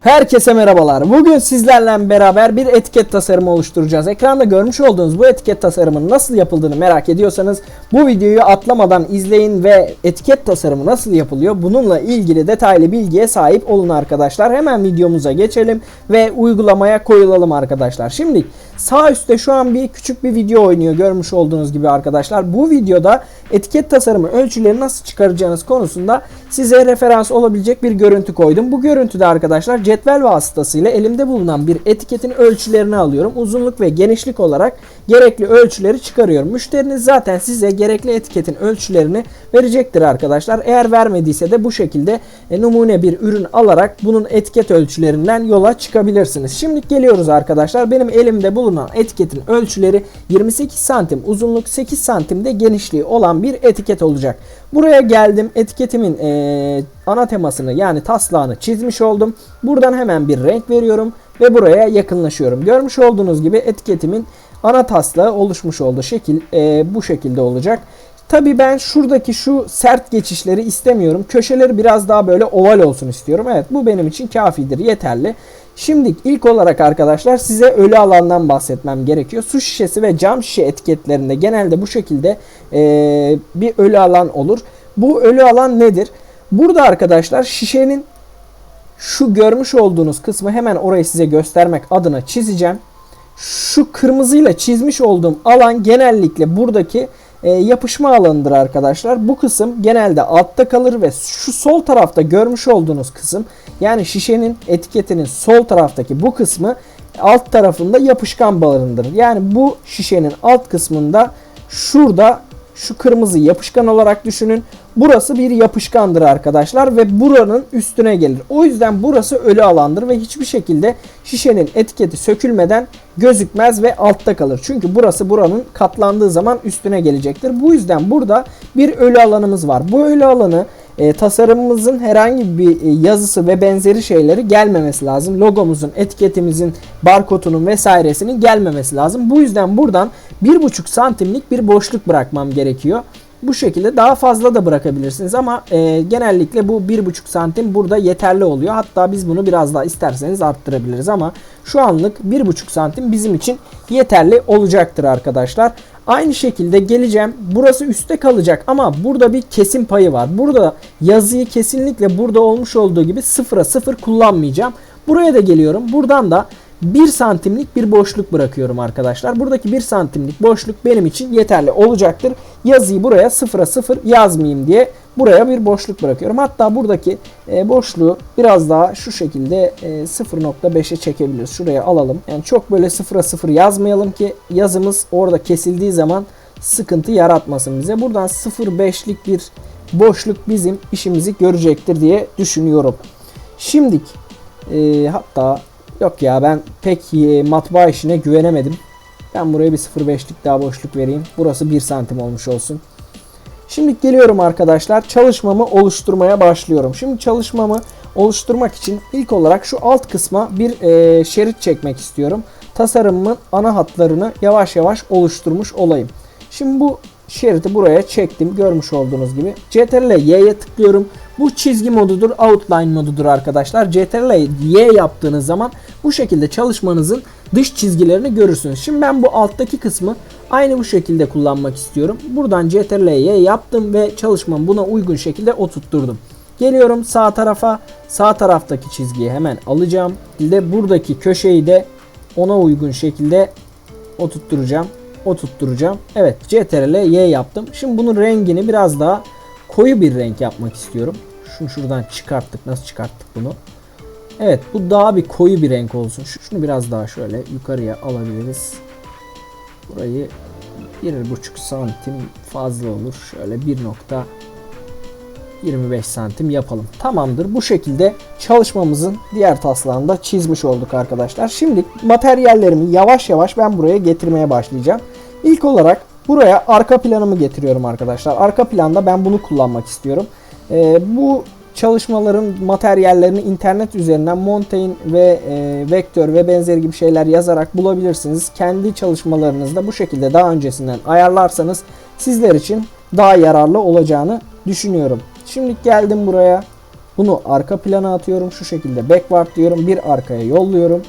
Herkese merhabalar. Bugün sizlerle beraber bir etiket tasarımı oluşturacağız. Ekranda görmüş olduğunuz bu etiket tasarımının nasıl yapıldığını merak ediyorsanız bu videoyu atlamadan izleyin ve etiket tasarımı nasıl yapılıyor bununla ilgili detaylı bilgiye sahip olun arkadaşlar. Hemen videomuza geçelim ve uygulamaya koyulalım arkadaşlar. Şimdi sağ üstte şu an bir küçük bir video oynuyor görmüş olduğunuz gibi arkadaşlar. Bu videoda etiket tasarımı ölçüleri nasıl çıkaracağınız konusunda size referans olabilecek bir görüntü koydum. Bu görüntüde arkadaşlar cetvel vasıtasıyla elimde bulunan bir etiketin ölçülerini alıyorum. Uzunluk ve genişlik olarak gerekli ölçüleri çıkarıyorum. Müşteriniz zaten size gerekli etiketin ölçülerini verecektir arkadaşlar. Eğer vermediyse de bu şekilde e, numune bir ürün alarak bunun etiket ölçülerinden yola çıkabilirsiniz. Şimdi geliyoruz arkadaşlar. Benim elimde bulunan etiketin ölçüleri 28 santim uzunluk 8 santimde genişliği olan bir etiket olacak. Buraya geldim. Etiketimin e, ana temasını yani taslağını çizmiş oldum. Buradan hemen bir renk veriyorum ve buraya yakınlaşıyorum. Görmüş olduğunuz gibi etiketimin ana taslağı oluşmuş oldu. Şekil e, bu şekilde olacak. Tabii ben şuradaki şu sert geçişleri istemiyorum. Köşeleri biraz daha böyle oval olsun istiyorum. Evet bu benim için kafidir, yeterli. Şimdi ilk olarak arkadaşlar size ölü alandan bahsetmem gerekiyor. Su şişesi ve cam şişe etiketlerinde genelde bu şekilde e, bir ölü alan olur. Bu ölü alan nedir? Burada arkadaşlar şişenin şu görmüş olduğunuz kısmı hemen orayı size göstermek adına çizeceğim. Şu kırmızıyla çizmiş olduğum alan genellikle buradaki e, yapışma alanıdır arkadaşlar. Bu kısım genelde altta kalır ve şu sol tarafta görmüş olduğunuz kısım yani şişenin etiketinin sol taraftaki bu kısmı alt tarafında yapışkan barındır. Yani bu şişenin alt kısmında şurada şu kırmızı yapışkan olarak düşünün. Burası bir yapışkandır arkadaşlar ve buranın üstüne gelir. O yüzden burası ölü alandır ve hiçbir şekilde şişenin etiketi sökülmeden gözükmez ve altta kalır. Çünkü burası buranın katlandığı zaman üstüne gelecektir. Bu yüzden burada bir ölü alanımız var. Bu ölü alanı e, tasarımımızın herhangi bir e, yazısı ve benzeri şeyleri gelmemesi lazım. Logomuzun, etiketimizin, barkodunun vesairesinin gelmemesi lazım. Bu yüzden buradan 1,5 santimlik bir boşluk bırakmam gerekiyor. Bu şekilde daha fazla da bırakabilirsiniz ama e, genellikle bu 1,5 santim burada yeterli oluyor. Hatta biz bunu biraz daha isterseniz arttırabiliriz ama şu anlık 1,5 santim bizim için yeterli olacaktır arkadaşlar. Aynı şekilde geleceğim. Burası üstte kalacak ama burada bir kesim payı var. Burada yazıyı kesinlikle burada olmuş olduğu gibi sıfıra sıfır kullanmayacağım. Buraya da geliyorum. Buradan da 1 santimlik bir boşluk bırakıyorum arkadaşlar. Buradaki 1 santimlik boşluk benim için yeterli olacaktır. Yazıyı buraya sıfıra sıfır yazmayayım diye buraya bir boşluk bırakıyorum. Hatta buradaki e, boşluğu biraz daha şu şekilde e, 0.5'e çekebiliriz. Şuraya alalım. Yani çok böyle sıfıra sıfır yazmayalım ki yazımız orada kesildiği zaman sıkıntı yaratmasın bize. Buradan 0.5'lik bir boşluk bizim işimizi görecektir diye düşünüyorum. Şimdi e, hatta Yok ya ben pek e, matbaa işine güvenemedim. Ben buraya bir 0.5'lik daha boşluk vereyim. Burası 1 santim olmuş olsun. Şimdi geliyorum arkadaşlar. Çalışmamı oluşturmaya başlıyorum. Şimdi çalışmamı oluşturmak için ilk olarak şu alt kısma bir e, şerit çekmek istiyorum. Tasarımımın ana hatlarını yavaş yavaş oluşturmuş olayım. Şimdi bu şeridi buraya çektim. Görmüş olduğunuz gibi. CTRL Y'ye tıklıyorum. Bu çizgi modudur, outline modudur arkadaşlar. CTRL Y yaptığınız zaman bu şekilde çalışmanızın dış çizgilerini görürsünüz. Şimdi ben bu alttaki kısmı aynı bu şekilde kullanmak istiyorum. Buradan CTRL Y yaptım ve çalışmamı buna uygun şekilde oturtturdum. Geliyorum sağ tarafa. Sağ taraftaki çizgiyi hemen alacağım. De buradaki köşeyi de ona uygun şekilde oturtturacağım. Oturtturacağım. Evet CTRL Y yaptım. Şimdi bunun rengini biraz daha koyu bir renk yapmak istiyorum. Şunu şuradan çıkarttık. Nasıl çıkarttık bunu? Evet bu daha bir koyu bir renk olsun. Şunu biraz daha şöyle yukarıya alabiliriz. Burayı 1,5 santim fazla olur. Şöyle 1 nokta 25 santim yapalım. Tamamdır. Bu şekilde çalışmamızın diğer taslağını da çizmiş olduk arkadaşlar. Şimdi materyallerimi yavaş yavaş ben buraya getirmeye başlayacağım. İlk olarak buraya arka planımı getiriyorum arkadaşlar. Arka planda ben bunu kullanmak istiyorum. Ee, bu çalışmaların materyallerini internet üzerinden Montaigne ve e, Vektör ve benzeri gibi şeyler yazarak bulabilirsiniz. Kendi çalışmalarınızda bu şekilde daha öncesinden ayarlarsanız sizler için daha yararlı olacağını düşünüyorum. Şimdi geldim buraya. Bunu arka plana atıyorum. Şu şekilde backward diyorum. Bir arkaya yolluyorum.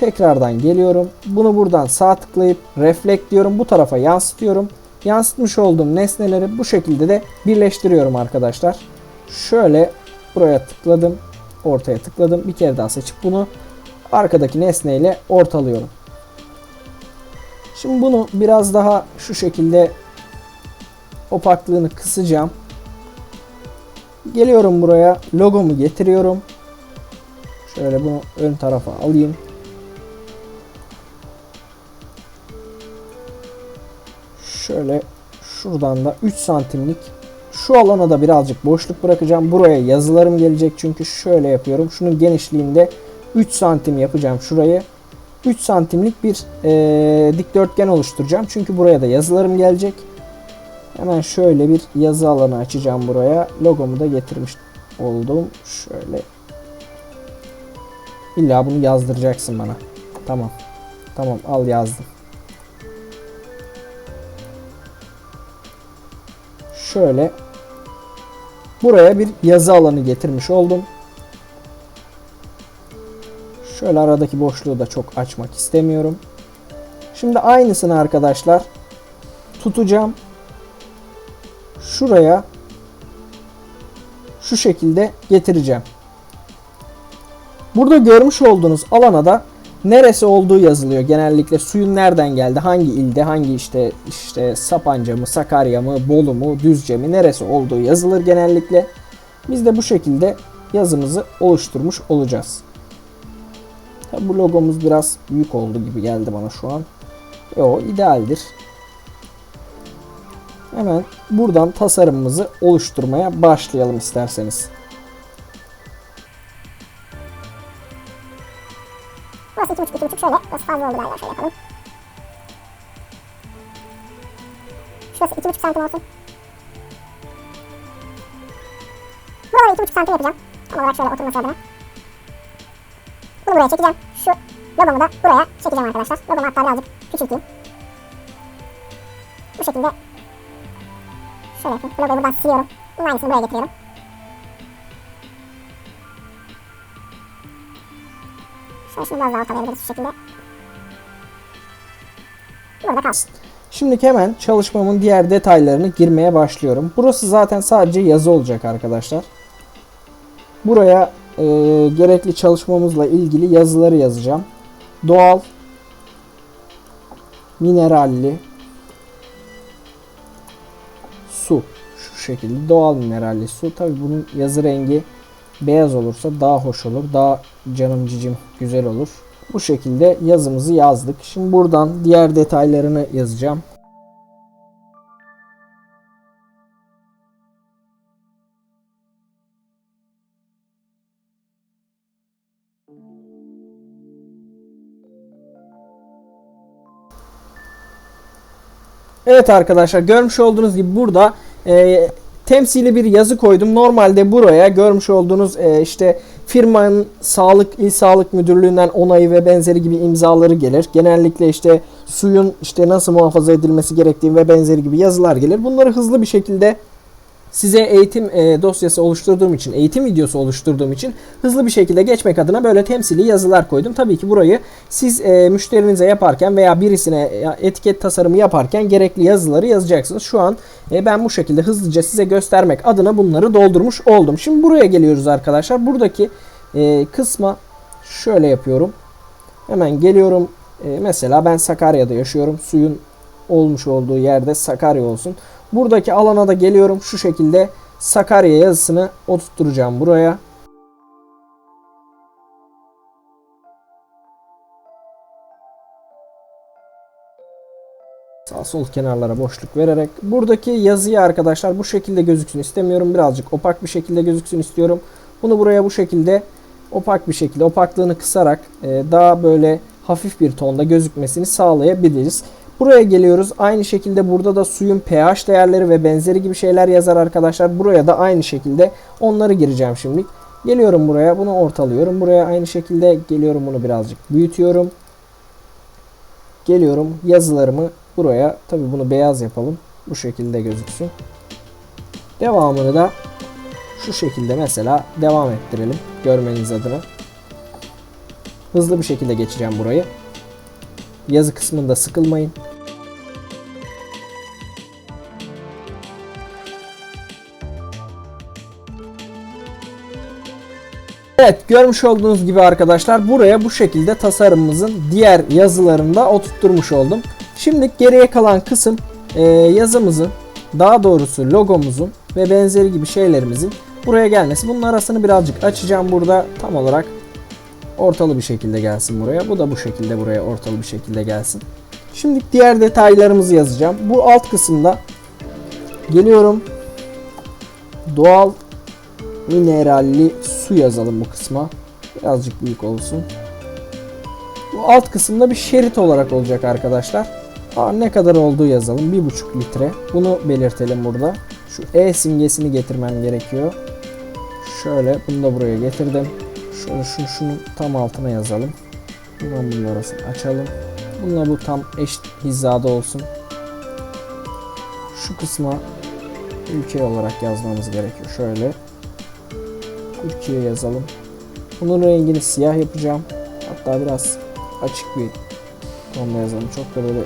Tekrardan geliyorum. Bunu buradan sağ tıklayıp reflect diyorum. Bu tarafa yansıtıyorum. Yansıtmış olduğum nesneleri bu şekilde de birleştiriyorum arkadaşlar. Şöyle buraya tıkladım. Ortaya tıkladım. Bir kere daha seçip bunu arkadaki nesneyle ortalıyorum. Şimdi bunu biraz daha şu şekilde opaklığını kısacağım. Geliyorum buraya logomu getiriyorum. Şöyle bunu ön tarafa alayım. Şöyle şuradan da 3 santimlik şu alana da birazcık boşluk bırakacağım. Buraya yazılarım gelecek çünkü şöyle yapıyorum. Şunun genişliğinde 3 santim yapacağım şurayı. 3 santimlik bir e, dikdörtgen oluşturacağım. Çünkü buraya da yazılarım gelecek. Hemen şöyle bir yazı alanı açacağım buraya. Logomu da getirmiş oldum. Şöyle. İlla bunu yazdıracaksın bana. Tamam. Tamam al yazdım. Şöyle. Buraya bir yazı alanı getirmiş oldum. Şöyle aradaki boşluğu da çok açmak istemiyorum. Şimdi aynısını arkadaşlar tutacağım. Şuraya şu şekilde getireceğim. Burada görmüş olduğunuz alana da neresi olduğu yazılıyor. Genellikle suyun nereden geldi, hangi ilde, hangi işte işte Sapanca mı, Sakarya mı, Bolu mu, Düzce mi neresi olduğu yazılır genellikle. Biz de bu şekilde yazımızı oluşturmuş olacağız. Tabi bu logomuz biraz büyük oldu gibi geldi bana şu an. Yo idealdir. Hemen buradan tasarımımızı oluşturmaya başlayalım isterseniz. Burası iki buçuk, iki buçuk şöyle. Burası fazla oldu galiba. Şöyle yapalım. Şurası iki buçuk santim olsun. Buraları iki buçuk santim yapacağım. Tam olarak şöyle oturması adına. Bunu buraya çekeceğim. Şu logomu da buraya çekeceğim arkadaşlar. Logomu hatta birazcık küçülteyim. Bu şekilde şöyle yapayım. Logoyu buradan siliyorum. Bunun aynısını buraya getiriyorum. Şimdi biraz daha ortalayabiliriz şu şekilde. Burada kalsın. Şimdi hemen çalışmamın diğer detaylarını girmeye başlıyorum. Burası zaten sadece yazı olacak arkadaşlar. Buraya e, gerekli çalışmamızla ilgili yazıları yazacağım. Doğal, mineralli, su. Şu şekilde doğal mineralli su. Tabi bunun yazı rengi beyaz olursa daha hoş olur. Daha canım cicim güzel olur. Bu şekilde yazımızı yazdık. Şimdi buradan diğer detaylarını yazacağım. Evet arkadaşlar görmüş olduğunuz gibi burada e, temsili bir yazı koydum. Normalde buraya görmüş olduğunuz e, işte firmanın sağlık il sağlık müdürlüğünden onayı ve benzeri gibi imzaları gelir. Genellikle işte suyun işte nasıl muhafaza edilmesi gerektiği ve benzeri gibi yazılar gelir. Bunları hızlı bir şekilde size eğitim e, dosyası oluşturduğum için, eğitim videosu oluşturduğum için hızlı bir şekilde geçmek adına böyle temsili yazılar koydum. Tabii ki burayı siz e, müşterinize yaparken veya birisine etiket tasarımı yaparken gerekli yazıları yazacaksınız. Şu an e, ben bu şekilde hızlıca size göstermek adına bunları doldurmuş oldum. Şimdi buraya geliyoruz arkadaşlar. Buradaki e, kısma şöyle yapıyorum. Hemen geliyorum. E, mesela ben Sakarya'da yaşıyorum. Suyun olmuş olduğu yerde Sakarya olsun. Buradaki alana da geliyorum. Şu şekilde Sakarya yazısını oturtturacağım buraya. Sağ sol kenarlara boşluk vererek. Buradaki yazıyı arkadaşlar bu şekilde gözüksün istemiyorum. Birazcık opak bir şekilde gözüksün istiyorum. Bunu buraya bu şekilde opak bir şekilde opaklığını kısarak e, daha böyle hafif bir tonda gözükmesini sağlayabiliriz. Buraya geliyoruz. Aynı şekilde burada da suyun pH değerleri ve benzeri gibi şeyler yazar arkadaşlar. Buraya da aynı şekilde onları gireceğim şimdi. Geliyorum buraya. Bunu ortalıyorum. Buraya aynı şekilde geliyorum. Bunu birazcık büyütüyorum. Geliyorum. Yazılarımı buraya. Tabi bunu beyaz yapalım. Bu şekilde gözüksün. Devamını da Şu şekilde mesela devam ettirelim görmeniz adına. Hızlı bir şekilde geçeceğim burayı. Yazı kısmında sıkılmayın. Evet görmüş olduğunuz gibi arkadaşlar buraya bu şekilde tasarımımızın diğer yazılarını da oturtturmuş oldum. Şimdi geriye kalan kısım e, yazımızın daha doğrusu logomuzun ve benzeri gibi şeylerimizin buraya gelmesi. Bunun arasını birazcık açacağım burada tam olarak ortalı bir şekilde gelsin buraya. Bu da bu şekilde buraya ortalı bir şekilde gelsin. Şimdi diğer detaylarımızı yazacağım. Bu alt kısımda geliyorum. Doğal mineralli su yazalım bu kısma. Birazcık büyük olsun. Bu alt kısımda bir şerit olarak olacak arkadaşlar. Aa, ne kadar olduğu yazalım. 1,5 litre. Bunu belirtelim burada. Şu E simgesini getirmem gerekiyor. Şöyle bunu da buraya getirdim. Şöyle şu şunun tam altına yazalım. Bundan bunun arasını açalım. Bununla bu tam eşit hizada olsun. Şu kısma ülke olarak yazmamız gerekiyor. Şöyle. Türkiye yazalım. Bunun rengini siyah yapacağım. Hatta biraz açık bir tonla yazalım. Çok da böyle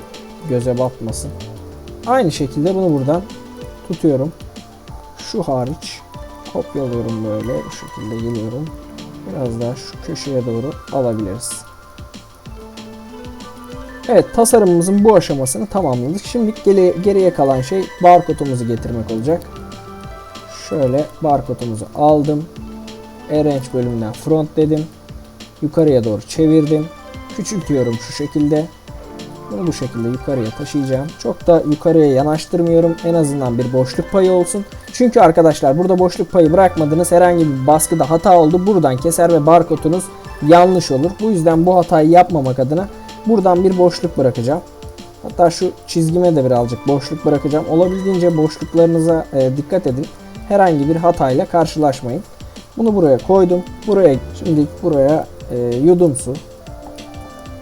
göze batmasın. Aynı şekilde bunu buradan tutuyorum. Şu hariç kopyalıyorum böyle bu şekilde geliyorum. Biraz daha şu köşeye doğru alabiliriz. Evet tasarımımızın bu aşamasını tamamladık. Şimdi geri- geriye kalan şey barkodumuzu getirmek olacak. Şöyle barkodumuzu aldım. Arrange bölümünden front dedim. Yukarıya doğru çevirdim. Küçültüyorum şu şekilde. Bunu bu şekilde yukarıya taşıyacağım. Çok da yukarıya yanaştırmıyorum. En azından bir boşluk payı olsun. Çünkü arkadaşlar burada boşluk payı bırakmadınız. Herhangi bir baskıda hata oldu. Buradan keser ve barkodunuz yanlış olur. Bu yüzden bu hatayı yapmamak adına buradan bir boşluk bırakacağım. Hatta şu çizgime de birazcık boşluk bırakacağım. Olabildiğince boşluklarınıza e, dikkat edin. Herhangi bir hatayla karşılaşmayın. Bunu buraya koydum. Buraya şimdi buraya e, yudumsu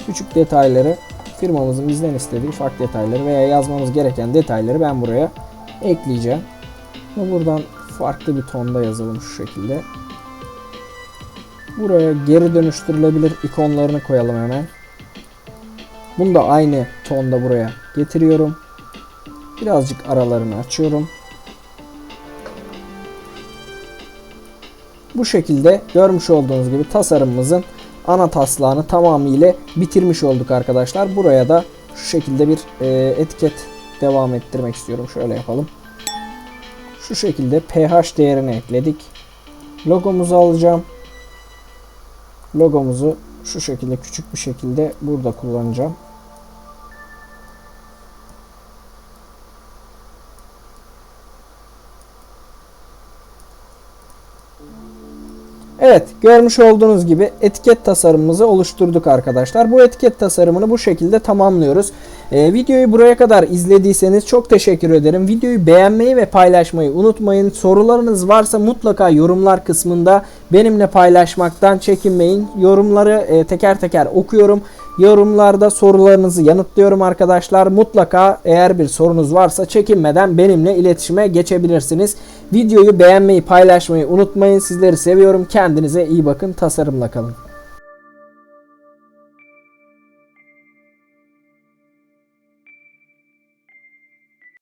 küçük detayları firmamızın bizden istediği ufak detayları veya yazmamız gereken detayları ben buraya ekleyeceğim. Ve buradan farklı bir tonda yazalım şu şekilde. Buraya geri dönüştürülebilir ikonlarını koyalım hemen. Bunu da aynı tonda buraya getiriyorum. Birazcık aralarını açıyorum. Bu şekilde görmüş olduğunuz gibi tasarımımızın ana taslağını tamamıyla bitirmiş olduk arkadaşlar. Buraya da şu şekilde bir e, etiket devam ettirmek istiyorum. Şöyle yapalım. Şu şekilde pH değerini ekledik. Logomuzu alacağım. Logomuzu şu şekilde küçük bir şekilde burada kullanacağım. Evet görmüş olduğunuz gibi etiket tasarımımızı oluşturduk arkadaşlar. Bu etiket tasarımını bu şekilde tamamlıyoruz. Ee, videoyu buraya kadar izlediyseniz çok teşekkür ederim. Videoyu beğenmeyi ve paylaşmayı unutmayın. Sorularınız varsa mutlaka yorumlar kısmında benimle paylaşmaktan çekinmeyin. Yorumları e, teker teker okuyorum. Yorumlarda sorularınızı yanıtlıyorum arkadaşlar. Mutlaka eğer bir sorunuz varsa çekinmeden benimle iletişime geçebilirsiniz. Videoyu beğenmeyi, paylaşmayı unutmayın. Sizleri seviyorum. Kendinize iyi bakın. Tasarımla kalın.